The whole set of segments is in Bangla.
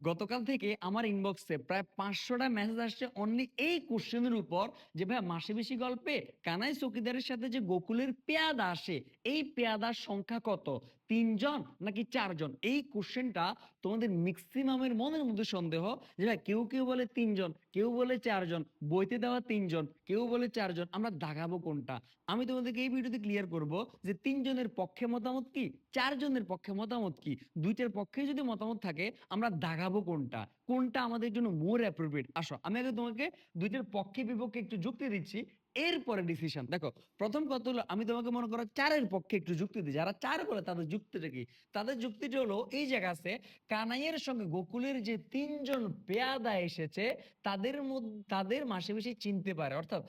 গতকাল থেকে আমার ইনবক্সে প্রায় পাঁচশোটা মেসেজ আসছে অনলি এই কোশ্চেনের উপর যে ভাই মাসে বেশি গল্পে কানাই চকিদারের সাথে যে, গোকুলের পেয়াদা আসে, এই পেয়াদার সংখ্যা কত? তিনজন নাকি চারজন? এই কোশ্চেনটা তোমাদের ম্যাক্সিমামের মনের মধ্যে সন্দেহ যে ভাই কেউ কেউ বলে তিনজন, কেউ বলে চারজন, বইতে দেওয়া তিনজন, কেউ বলে চারজন, আমরা দাগাবো কোনটা? আমি তোমাদেরকে এই ভিডিওতে ক্লিয়ার করব যে তিনজনের পক্ষে মতামত কি, চারজনের পক্ষে মতামত কি? দুইটার পক্ষে যদি মতামত থাকে, আমরা দাগাবো কোনটা? কোনটা আমাদের জন্য মোর অ্যাপ্রোপ্রিয়েট আসো, আমি আগে তোমাকে দুইটার পক্ষে বিপক্ষে একটু যুক্তি দিচ্ছি। এরপরে ডিসিশন দেখো, প্রথম কথা হলো, আমি তোমাকে মনে করো চারের পক্ষে একটু যুক্তি দিই। যারা চার বলে তাদের যুক্তিটা কি? তাদের যুক্তিটা হলো, এই জায়গা আছে, কানাইয়ের সঙ্গে গোকুলের যে তিনজন পেয়াদা এসেছে, তাদের মধ্যে, তাদের মাসে বেশি চিনতে পারে। অর্থাৎ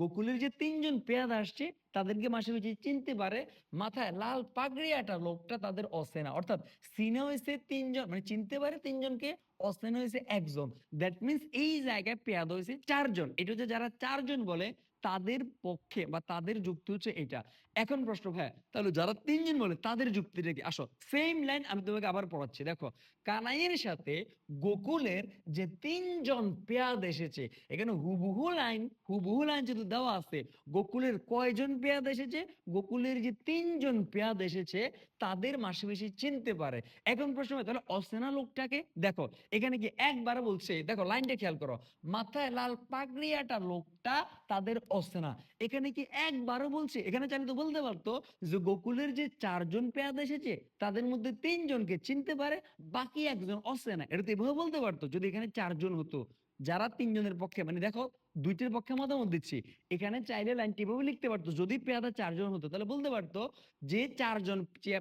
গোকুলের যে তিনজন পেয়াদা আসছে, তাদেরকে মাসে মাসে চিনতে পারে, মাথায় লাল পাগড়ি একটা লোকটা তাদের অসেনা অর্থাৎ সিনে হয়েছে তিনজন মানে চিনতে পারে তিনজনকে অসেনা হয়েছে একজন। দ্যাট মিনস এই জায়গায় পেয়াদা হয়েছে চারজন। এটা হচ্ছে যারা চারজন বলে তাদের পক্ষে বা তাদের যুক্তি হচ্ছে এটা। এখন প্রশ্ন ভাই তাহলে যারা তিনজন বলে তাদের যুক্তিটা কি? আসো সেম লাইন আমি তোমাকে আবার পড়াচ্ছি দেখো। কানাইয়ের সাথে গোকুলের যে তিনজন পেয়াদ এসেছে এখানে হুবহু লাইন হুবহু লাইন যদি দেওয়া আছে গোকুলের কয়জন পেয়াদ এসেছে? গোকুলের যে তিনজন পেয়াদ এসেছে তাদের মাসে বেশি চিনতে পারে। এখন প্রশ্ন হয়, তাহলে অচেনা লোকটাকে? দেখো এখানে কি একবার বলছে দেখো লাইনটা খেয়াল করো। মাথায় লাল পাগড়িয়াটা লোকটা তাদের অচেনা এখানে কি একবারও বলছে? এখানে চাইলে তো বলতে পারতো যে গোকুলের যে চারজন পেয়াদ এসেছে, তাদের মধ্যে তিনজনকে চিনতে পারে, বাকি একজন অচেনা এটা তো এভাবে বলতে পারতো, যদি এখানে চারজন হতো, যারা তিনজনের পক্ষে। মানে দেখো দুইটির পক্ষে মতামত দিচ্ছি। এখানে চাইলে লাইনটি এভাবে লিখতে পারতো, যদি পেয়াদা চারজন হতো, তাহলে বলতে পারতো যে চারজন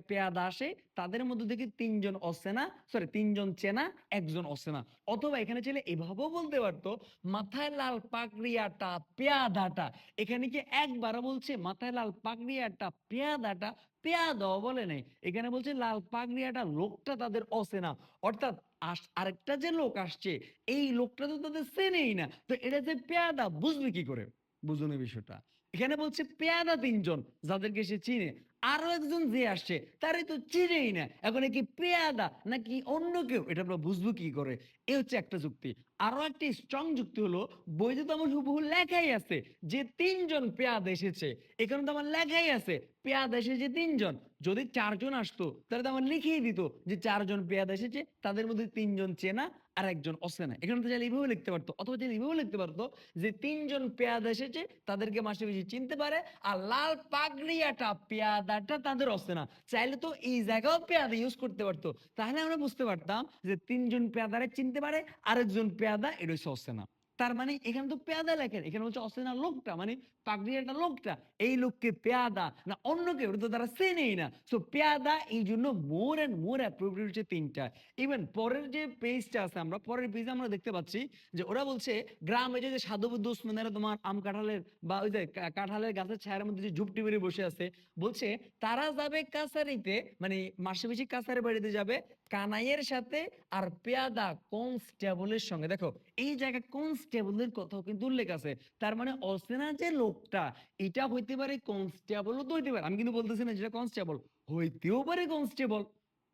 পেয়াদা আসে, তাদের মধ্যে থেকে তিনজন অচেনা সরি তিনজন চেনা, একজন অচেনা। অথবা এখানে চাইলে এভাবেও বলতে পারতো, মাথায় লাল পাকড়িয়াটা পেয়াদাটা। এখানে কি একবার বলছে, মাথায় লাল পাকড়িয়াটা পেয়াদাটা? পেয়াদাও বলে নাই। এখানে বলছে লাল পাগড়িয়াটা লোকটা তাদের অচেনা। অর্থাৎ আরেকটা যে লোক আসছে, এই লোকটা তো তাদের চেনেই না। তো এটা যে পেয়াদা বুঝবে কি করে? বুঝুন বিষয়টা। এখানে বলছে পেয়াদা তিনজন যাদেরকে সে চিনে। আরও একজন যে আসছে, তারে তো চিনেই না। এখন কি পেয়াদা নাকি অন্য কেউ? এটা আমরা বুঝব কি করে? এ হচ্ছে একটা যুক্তি। আরও একটি স্ট্রং যুক্তি হলো আমার হুবহু লেখাই আছে যে তিনজন পেয়াদ এসেছে। এখানে তো আমার লেখাই আছে, পেয়াদ এসেছে তিনজন। যদি চারজন আসতো, তাহলে তো আমার লিখেই দিত যে চারজন পেয়াদ এসেছে, তাদের মধ্যে তিনজন চেনা আর একজন অচেনা। এখানে তো চাইলে এইভাবে লিখতে পারতো, অথবা চাইলে এইভাবে লিখতে পারতো যে তিনজন পেয়াদ এসেছে, তাদেরকে মাসে বেশি চিনতে পারে, আর লাল পাগড়িয়াটা পেয়াদাটা তাদের অচেনা চাইলে তো এই জায়গাও পেয়াদা ইউজ করতে পারতো। তাহলে আমরা বুঝতে পারতাম যে তিনজন পেয়াদারে চিনতে পারে, আরেকজন পেয়াদা এটা হচ্ছে অচেনা তার মানে এখানে তো পেয়াদা লেখেন, এখানে হচ্ছে অচেনা লোকটা মানে পাগড়িয়াটা লোকটা, এই লোককে পেয়াদা, না অন্য কেউ তো তারা চেনেই না। সো পেয়াদা এই জন্য মোর অ্যান্ড মোর অ্যাপ্রোপ্রিয়েট হচ্ছে তিনটা। ইভেন পরের যে পেজটা আছে আমরা, পরের পেজে আমরা দেখতে পাচ্ছি যে ওরা বলছে, গ্রামে যে সাধুবুদ্ধ ওসমানেরা তোমার আম কাঁঠালের বা ওই যে কাঁঠালের গাছের ছায়ার মধ্যে যে ঝুপটি বেড়ে বসে আছে, বলছে তারা যাবে কাছারিতে মানে মাসে বেশি কাছারি বাড়িতে যাবে, কানাইয়ের সাথে আর পেয়াদা কনস্টেবলের সঙ্গে। দেখো, এই জায়গায় কনস্টেবলের কথাও কিন্তু উল্লেখ আছে। তার মানে অচেনা যে লোকটা, এটা হইতে পারে কনস্টেবলও তো হইতে পারে। আমি কিন্তু বলতেছি না যেটা কনস্টেবল হইতেও পারে কনস্টেবল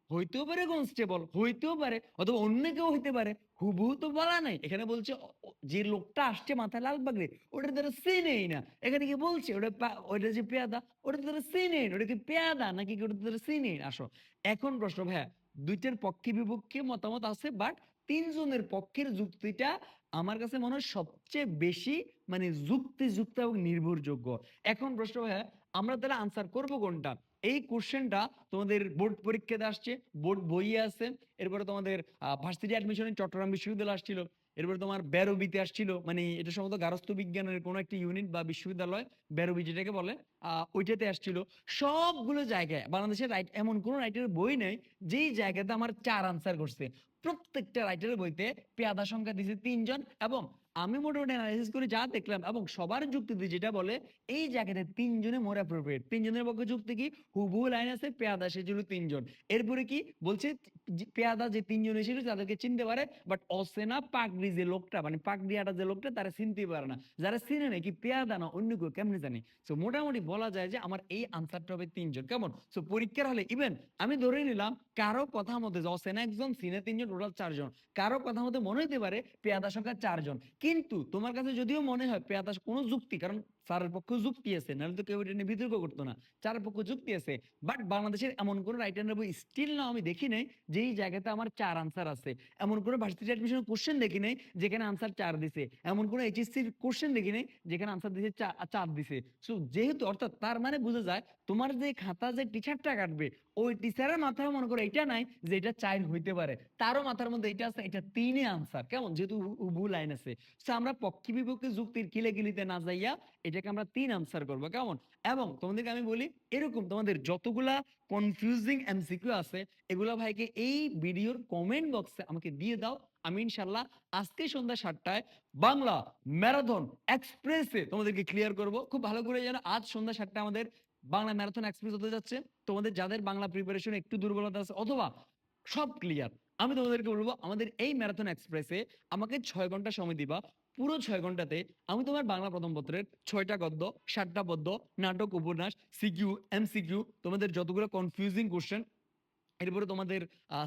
হইতেও পারে কনস্টেবল হইতেও পারে, অথবা অন্য কেউ হইতে পারে। হুবহু তো বলা নাই। এখানে বলছে যে লোকটা আসছে মাথায় লাল পাগড়ি, ওটা তারা চেনেই না। এখানে কি বলছে? ওটা ওটা যে পেয়াদা, ওটা তারা চেনেই ওটা কি পেয়াদা নাকি ওটা তারা চেনেই না? আসো। এখন প্রশ্ন, ভাইয়া দুইটার পক্ষে বিপক্ষে মতামত আছে বাট তিনজনের পক্ষের যুক্তিটা আমার কাছে মনে হয় সবচেয়ে বেশি মানে যুক্তিযুক্ত এবং নির্ভরযোগ্য। এখন প্রশ্ন ভাইয়া, আমরা তাহলে আনসার করব কোনটা? এই কোশ্চেনটা তোমাদের বোর্ড পরীক্ষাতে আসছে বোর্ড বইয়ে আছে, এরপরে তোমাদের ভার্সিটি অ্যাডমিশনে চট্টগ্রাম বিশ্ববিদ্যালয় আসছিল। এরপরে তোমার বেরোবিতে আসছিল মানে এটা সম্ভবত গারস্থ বিজ্ঞানের কোনো একটা ইউনিট বা বিশ্ববিদ্যালয় বেরবি যেটাকে বলে ওইটাতে আসছিল। সবগুলো জায়গায় বাংলাদেশের রাইট এমন কোন রাইটারের বই নেই, যেই জায়গাতে আমার চার আনসার করছে প্রত্যেকটা রাইটারের বইতে পেয়াদা সংখ্যা দিছে তিনজন এবং আমি মোটামুটি অ্যানালাইসিস করে যা দেখলাম এবং সবার যুক্তিতে যেটা বলে, এই জায়গাতে তিনজনে মোর অ্যাপ্রোপ্রিয়েট তিনজনের পক্ষে যুক্তি কি? হুবহু লাইন আছে, পেয়াদা সেগুলো তিনজন। এরপরে কি? বলছে পেয়াদা যে তিনজন এসেছিল তাদেরকে চিনতে পারে বাট অসেনা পাগড়ি যে লোকটা মানে পাগড়ি আটা যে লোকটা, তারা চিনতে পারে না। যারা চিনে না কি পেয়াদা না, অন্য কেউ কেমনে জানে? সো মোটামুটি বলা যায় যে আমার এই আনসারটা হবে তিনজন। কেমন? সো পরীক্ষার হলে ইভেন আমি ধরে নিলাম কারও কথা মতে অসেনা একজন সিনে তিনজন টোটাল চারজন। কারও কথা মতে মনে হতে পারে পেয়াদা সংখ্যা চারজন। কিন্তু তোমার কাছে যদিও মনে হয় পেয়াদা কোনো যুক্তি কারণ চারের পক্ষে যুক্তি আছে, নাহলে তো কেউ এটা নিয়ে বিতর্ক করতো না। চারের পক্ষে যুক্তি আছে বাট বাংলাদেশের এমন কোন রাইট হ্যান্ডার বই স্টিল না আমি দেখি নাই যে এই জায়গাতে আমার চার আনসার আছে। এমন কোনো ভার্সিটি অ্যাডমিশন কোশ্চেন দেখি নাই, যেখানে আনসার চার দিছে। এমন কোনো এইচএসসির কোশ্চেন দেখি নাই, যেখানে আনসার দিছে চার দিছে। সো যেহেতু, অর্থাৎ তার মানে বোঝা যায়, তোমার যে খাতা যে টিচারটা কাটবে, ওই টিচারের মাথায় মনে করো এটা নাই যে এটা চাইল্ড হইতে পারে। তারও মাথার মধ্যে এটা আছে, এটা তিনে আনসার কেমন? যেহেতু উভু লাইন আছে। সো আমরা পক্ষী বিপক্ষে যুক্তির কিলে কিলিতে না যাইয়া এটাকে আমরা তিন আনসার করব, কেমন? এবং তোমাদেরকে আমি বলি, এরকম তোমাদের যতগুলা কনফিউজিং এমসিকিউ আছে, এগুলা ভাইকে এই ভিডিওর কমেন্ট বক্সে আমাকে দিয়ে দাও। আমি ইনশাল্লাহ আজকে সন্ধ্যা সাতটায় বাংলা ম্যারাথন এক্সপ্রেসে তোমাদেরকে ক্লিয়ার করব। খুব ভালো করে জানো, আজ সন্ধ্যা সাতটা আমাদের বাংলা ম্যারাথন এক্সপ্রেস হতে যাচ্ছে। তোমাদের যাদের বাংলা প্রিপারেশন একটু দুর্বলতা আছে, অথবা সব ক্লিয়ার আমি তোমাদেরকে বলব, আমাদের এই ম্যারাথন এক্সপ্রেসে আমাকে ছয় ঘণ্টা সময় দিবা। পুরো ছয় ঘন্টাতে আমি তোমার বাংলা প্রথম পত্রের ছয়টা গদ্য, সাতটা পদ্য, নাটক, উপন্যাস, সিকিউ এম সিকিউ তোমাদের যতগুলো কনফিউজিং কোশ্চেন এরপরে তোমাদের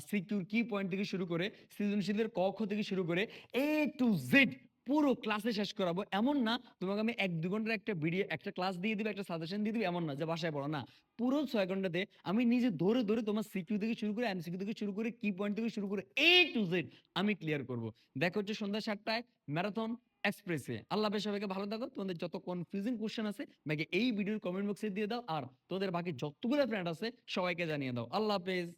সিকিউর কি পয়েন্ট থেকে শুরু করে, সৃজনশীলের কক্ষ থেকে শুরু করে এ টু জেড পুরো ক্লাসে শেষ করাবো। এমন না, তোমাকে আমি এক দু ঘণ্টার একটা ভিডিও একটা ক্লাস দিয়ে দিবে, একটা সাজেশন দিয়ে দিবে, এমন না, যে বাসায় পড়ো, না। পুরো ছয় ঘন্টাতে আমি নিজে ধরে ধরে তোমার সিকিউ থেকে শুরু করে এমসিকিউ থেকে শুরু করে কি পয়েন্ট থেকে শুরু করে এ টু জেড আমি ক্লিয়ার করব। দেখো হচ্ছে সন্ধ্যা সাতটায় ম্যারাথন এক্সপ্রেসে আল্লাহ হাফেজ সবাইকে ভালো থাকো। তোমাদের যত কনফিউজিং কোশ্চেন আছে বাকি এই ভিডিওর কমেন্ট বক্সে দিয়ে দাও। আর তোমাদের বাকি যতগুলো ফ্রেন্ড আছে, সবাইকে জানিয়ে দাও। আল্লাহ হাফেজ।